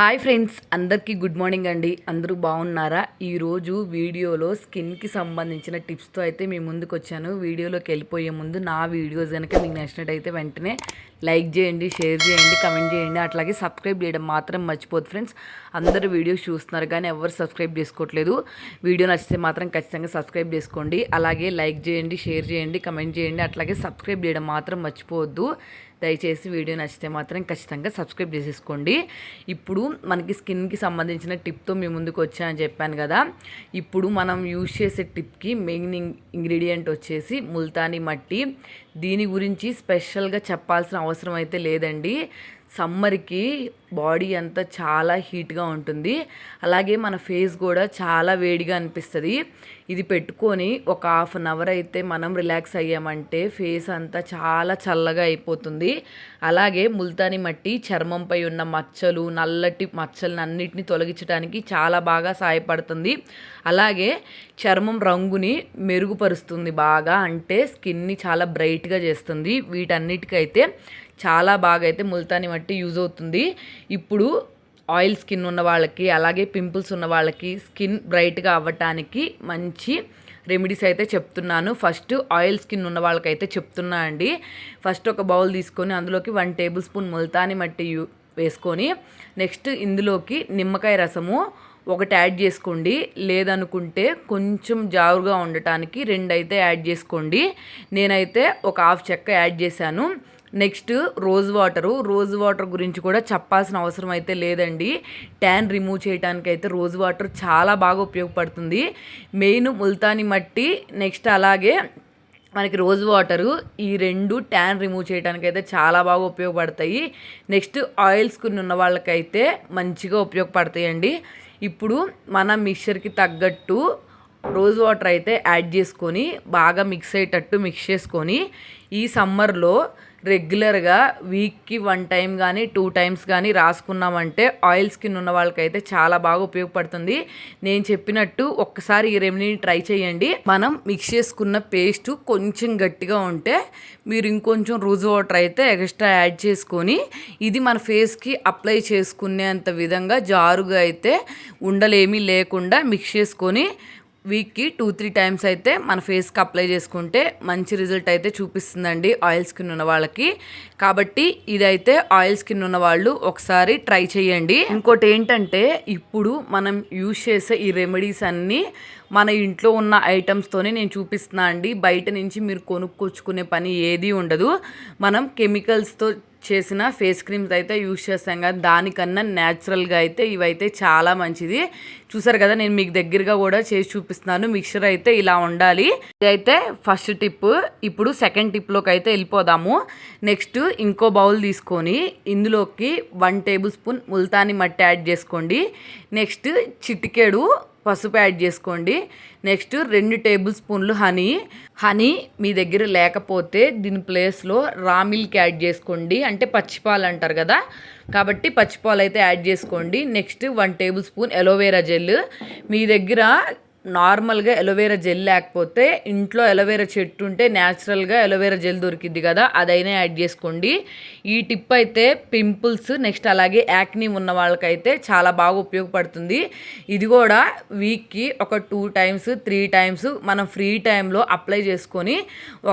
Hi friends అందరికీ good morning అండి. అందరూ బాగున్నారా? ఈరోజు వీడియోలో స్కిన్కి సంబంధించిన టిప్స్తో అయితే మీ ముందుకు వచ్చాను. వీడియోలోకి వెళ్ళిపోయే ముందు నా వీడియోస్ కనుక మీకు నచ్చినట్టయితే వెంటనే లైక్ చేయండి షేర్ చేయండి కమెంట్ చేయండి. అట్లాగే సబ్స్క్రైబ్ చేయడం మాత్రం మర్చిపోదు ఫ్రెండ్స్. అందరూ వీడియోస్ చూస్తున్నారు కానీ ఎవరు సబ్స్క్రైబ్ చేసుకోవట్లేదు. వీడియో నచ్చితే మాత్రం ఖచ్చితంగా సబ్స్క్రైబ్ చేసుకోండి. అలాగే లైక్ చేయండి షేర్ చేయండి కమెంట్ చేయండి. అట్లాగే సబ్స్క్రైబ్ చేయడం మాత్రం మర్చిపోవద్దు. దయచేసి వీడియో నచ్చితే మాత్రం ఖచ్చితంగా సబ్స్క్రైబ్ చేసేసుకోండి. ఇప్పుడు మనకి స్కిన్కి సంబంధించిన టిప్తో మీ ముందుకు వచ్చానని చెప్పాను కదా. ఇప్పుడు మనం యూజ్ చేసే టిప్కి మెయిన్ ఇంగ్రీడియంట్ వచ్చేసి ముల్తానీ మట్టి. దీని గురించి స్పెషల్గా చెప్పాల్సిన అవసరం అయితే లేదండి. సమ్మర్కి బాడీ అంతా చాలా హీట్గా ఉంటుంది. అలాగే మన ఫేస్ కూడా చాలా వేడిగా అనిపిస్తుంది. ఇది పెట్టుకొని ఒక హాఫ్ అన్ అవర్ అయితే మనం రిలాక్స్ అయ్యామంటే ఫేస్ అంతా చాలా చల్లగా అయిపోతుంది. అలాగే ముల్తాని మట్టి చర్మంపై ఉన్న మచ్చలు నల్లటి మచ్చలను అన్నిటిని తొలగించడానికి చాలా బాగా సహాయపడుతుంది. అలాగే చర్మం రంగుని మెరుగుపరుస్తుంది బాగా. అంటే స్కిన్ని చాలా బ్రైట్గా చేస్తుంది. వీటన్నిటికైతే చాలా బాగా అయితే ముల్తాని మట్టి యూజ్ అవుతుంది. ఇప్పుడు ఆయిల్ స్కిన్ ఉన్న వాళ్ళకి అలాగే పింపుల్స్ ఉన్న వాళ్ళకి స్కిన్ బ్రైట్గా అవ్వటానికి మంచి రెమెడీస్ అయితే చెప్తున్నాను. ఫస్ట్ ఆయిల్ స్కిన్ ఉన్న వాళ్ళకైతే చెప్తున్నా అండి. ఫస్ట్ ఒక బౌల్ తీసుకొని అందులోకి వన్ టేబుల్ స్పూన్ ముల్తాని మట్టి వేసుకొని నెక్స్ట్ ఇందులోకి నిమ్మకాయ రసము ఒకటి యాడ్ చేసుకోండి. లేదనుకుంటే కొంచెం జారుగా ఉండటానికి రెండు అయితే యాడ్ చేసుకోండి. నేనైతే ఒక హాఫ్ చెక్క యాడ్ చేశాను. Next rose water. Rose water గురించి కూడా చెప్పాల్సిన అవసరం అయితే లేదండి. ట్యాన్ రిమూవ్ చేయడానికి అయితే రోజ్ వాటర్ చాలా బాగా ఉపయోగపడుతుంది. మెయిన్ ముల్తాని మట్టి నెక్స్ట్ అలాగే మనకి రోజ్ వాటరు ఈ రెండు ట్యాన్ రిమూవ్ చేయడానికి అయితే చాలా బాగా ఉపయోగపడతాయి. నెక్స్ట్ ఆయిల్స్ కొన్ని ఉన్న వాళ్ళకైతే మంచిగా ఉపయోగపడతాయండి. ఇప్పుడు మన మిక్చర్కి తగ్గట్టు రోజ్ వాటర్ అయితే యాడ్ చేసుకొని బాగా మిక్స్ అయ్యేటట్టు మిక్స్ చేసుకొని ఈ సమ్మర్లో రెగ్యులర్గా వీక్కి వన్ టైం కానీ టూ టైమ్స్ కానీ రాసుకున్నామంటే ఆయిల్ స్కిన్ ఉన్న వాళ్ళకైతే చాలా బాగా ఉపయోగపడుతుంది. నేను చెప్పినట్టు ఒక్కసారి ఈ రెమెడీని ట్రై చేయండి. మనం మిక్స్ చేసుకున్న పేస్ట్ కొంచెం గట్టిగా ఉంటే మీరు ఇంకొంచెం రోజు వాటర్ అయితే ఎక్స్ట్రా యాడ్ చేసుకొని ఇది మన ఫేస్కి అప్లై చేసుకునేంత విధంగా జారుగా అయితే ఉండలేమీ లేకుండా మిక్స్ చేసుకొని వీక్కి టూ త్రీ టైమ్స్ అయితే మన ఫేస్కి అప్లై చేసుకుంటే మంచి రిజల్ట్ అయితే చూపిస్తుందండి ఆయిల్ స్కిన్ ఉన్న వాళ్ళకి. కాబట్టి ఇదైతే ఆయిల్ స్కిన్ ఉన్న వాళ్ళు ఒకసారి ట్రై చేయండి. ఇంకోటి ఏంటంటే ఇప్పుడు మనం యూజ్ చేసే ఈ రెమెడీస్ అన్నీ మన ఇంట్లో ఉన్న ఐటమ్స్తోనే నేను చూపిస్తున్నా అండి. బయట నుంచి మీరు కొనుక్కొచ్చుకునే పని ఏది ఉండదు. మనం కెమికల్స్తో చేసిన ఫేస్ క్రీమ్స్ అయితే యూస్ చేస్తాం కదా దానికన్నా న్యాచురల్గా అయితే ఇవైతే చాలా మంచిది. చూసారు కదా నేను మీకు దగ్గరగా కూడా చేసి చూపిస్తున్నాను. మిక్చర్ అయితే ఇలా ఉండాలి. ఇదైతే ఫస్ట్ టిప్ ఇప్పుడు సెకండ్ టిప్లోకి అయితే వెళ్ళిపోదాము. నెక్స్ట్ ఇంకో బౌల్ తీసుకొని ఇందులోకి వన్ టేబుల్ స్పూన్ ముల్తాని మట్టి యాడ్ చేసుకోండి. నెక్స్ట్ చిటికెడు పసుపు యాడ్ చేసుకోండి. నెక్స్ట్ రెండు టేబుల్ స్పూన్లు హనీ. హనీ మీ దగ్గర లేకపోతే దీని ప్లేస్లో రా మిల్క్ యాడ్ చేసుకోండి. అంటే పచ్చిపాలు అంటారు కదా. కాబట్టి పచ్చిపాలు అయితే యాడ్ చేసుకోండి. Next one tablespoon aloe vera gel మీ దగ్గర నార్మల్గా ఎలోవేరా జెల్ లేకపోతే ఇంట్లో ఎలోవేరా చెట్టు ఉంటే న్యాచురల్గా ఎలోవేరా జెల్ దొరికిద్ది కదా అదైనా యాడ్ చేసుకోండి. ఈ టిప్ అయితే పింపుల్స్ నెక్స్ట్ అలాగే యాక్నీ ఉన్న వాళ్ళకైతే చాలా బాగా ఉపయోగపడుతుంది. ఇది కూడా వీక్కి ఒక టూ టైమ్స్ త్రీ టైమ్స్ మనం ఫ్రీ టైంలో అప్లై చేసుకొని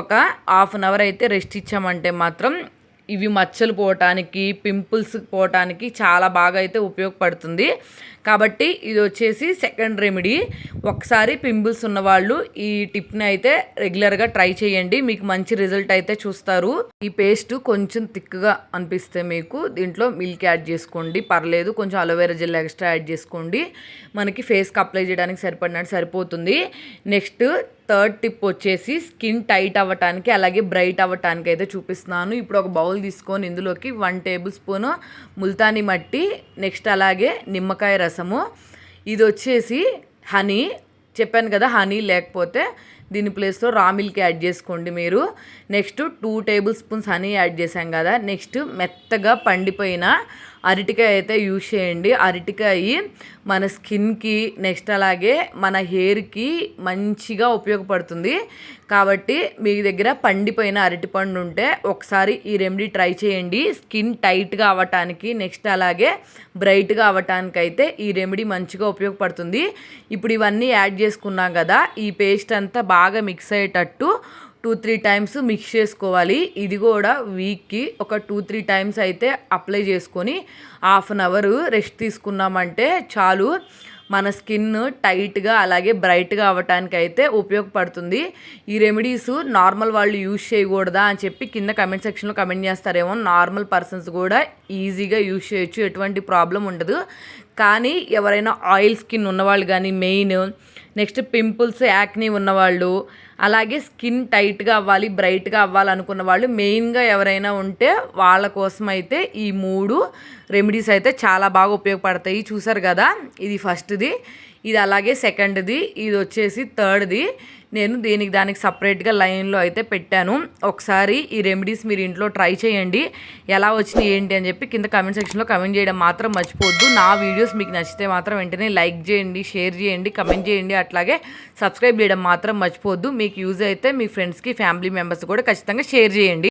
ఒక హాఫ్ అన్ అవర్ అయితే రెస్ట్ ఇచ్చామంటే మాత్రం ఇవి మచ్చలు పోవటానికి పింపుల్స్ పోవటానికి చాలా బాగా అయితే ఉపయోగపడుతుంది. కాబట్టి ఇది వచ్చేసి సెకండ్ రెమెడీ ఒకసారి పింపుల్స్ ఉన్నవాళ్ళు ఈ టిప్ని అయితే రెగ్యులర్గా ట్రై చేయండి. మీకు మంచి రిజల్ట్ అయితే చూస్తారు. ఈ పేస్ట్ కొంచెం థిక్గా అనిపిస్తే మీకు దీంట్లో మిల్క్ యాడ్ చేసుకోండి. పర్లేదు కొంచెం అలోవెరా జెల్ ఎక్స్ట్రా యాడ్ చేసుకోండి. మనకి ఫేస్కి అప్లై చేయడానికి సరిపడినట్టు సరిపోతుంది. నెక్స్ట్ థర్డ్ టిప్ వచ్చేసి స్కిన్ టైట్ అవ్వటానికి అలాగే బ్రైట్ అవ్వటానికి అయితే చూపిస్తున్నాను. ఇప్పుడు ఒక బౌల్ తీసుకొని ఇందులోకి వన్ టేబుల్ స్పూన్ ముల్తాని మట్టి నెక్స్ట్ అలాగే నిమ్మకాయ రసము. ఇది వచ్చేసి హనీ చెప్పాను కదా హనీ లేకపోతే దీని ప్లేస్లో రా మిల్క్ యాడ్ చేసుకోండి మీరు. Next two tablespoons honey add చేసాం కదా నెక్స్ట్ మెత్తగా పండిపోయిన అరటికాయ అయితే యూజ్ చేయండి. అరటికాయ మన స్కిన్కి నెక్స్ట్ అలాగే మన హెయిర్కి మంచిగా ఉపయోగపడుతుంది. కాబట్టి మీ దగ్గర పండిపోయిన అరటిపండు ఉంటే ఒకసారి ఈ రెమెడీ ట్రై చేయండి. స్కిన్ టైట్గా అవ్వటానికి నెక్స్ట్ అలాగే బ్రైట్గా అవ్వటానికి అయితే ఈ రెమెడీ మంచిగా ఉపయోగపడుతుంది. ఇప్పుడు ఇవన్నీ యాడ్ చేసుకున్నాం కదా ఈ పేస్ట్ అంతా బాగా మిక్స్ అయ్యేటట్టు టూ త్రీ టైమ్స్ మిక్స్ చేసుకోవాలి. ఇది కూడా వీక్కి ఒక టూ త్రీ టైమ్స్ అయితే అప్లై చేసుకొని హాఫ్ అన్ అవర్ రెస్ట్ తీసుకున్నామంటే చాలు. మన స్కిన్ టైట్గా అలాగే బ్రైట్గా అవ్వటానికి అయితే ఉపయోగపడుతుంది. ఈ రెమెడీస్ నార్మల్ వాళ్ళు యూజ్ చేయకూడదా అని చెప్పి కింద కమెంట్ సెక్షన్లో కమెంట్ చేస్తారేమో. నార్మల్ పర్సన్స్ కూడా ఈజీగా యూజ్ చేయొచ్చు. ఎటువంటి ప్రాబ్లం ఉండదు. కానీ ఎవరైనా ఆయిల్ స్కిన్ ఉన్నవాళ్ళు కానీ మెయిన్ నెక్స్ట్ పింపుల్స్ యాక్ని ఉన్నవాళ్ళు అలాగే స్కిన్ టైట్గా అవ్వాలి బ్రైట్గా అవ్వాలనుకున్న వాళ్ళు మెయిన్గా ఎవరైనా ఉంటే వాళ్ళ కోసం అయితే ఈ మూడు రెమెడీస్ అయితే చాలా బాగా ఉపయోగపడతాయి. చూసారు కదా? ఇది ఫస్ట్ది. ఇది అలాగే సెకండ్ది ఇది వచ్చేసి థర్డ్ది. నేను దీనికి దానికి సపరేట్గా లైన్లో అయితే పెట్టాను. ఒకసారి ఈ రెమెడీస్ మీరు ఇంట్లో ట్రై చేయండి. ఎలా వచ్చినాయి ఏంటి అని చెప్పి కింద కమెంట్ సెక్షన్లో కమెంట్ చేయడం మాత్రం మర్చిపోవద్దు. నా వీడియోస్ మీకు నచ్చితే మాత్రం వెంటనే లైక్ చేయండి షేర్ చేయండి కమెంట్ చేయండి. అట్లాగే సబ్స్క్రైబ్ చేయడం మాత్రం మర్చిపోవద్దు. మీకు యూజ్ అయితే మీ ఫ్రెండ్స్కి ఫ్యామిలీ మెంబర్స్ కూడా ఖచ్చితంగా షేర్ చేయండి.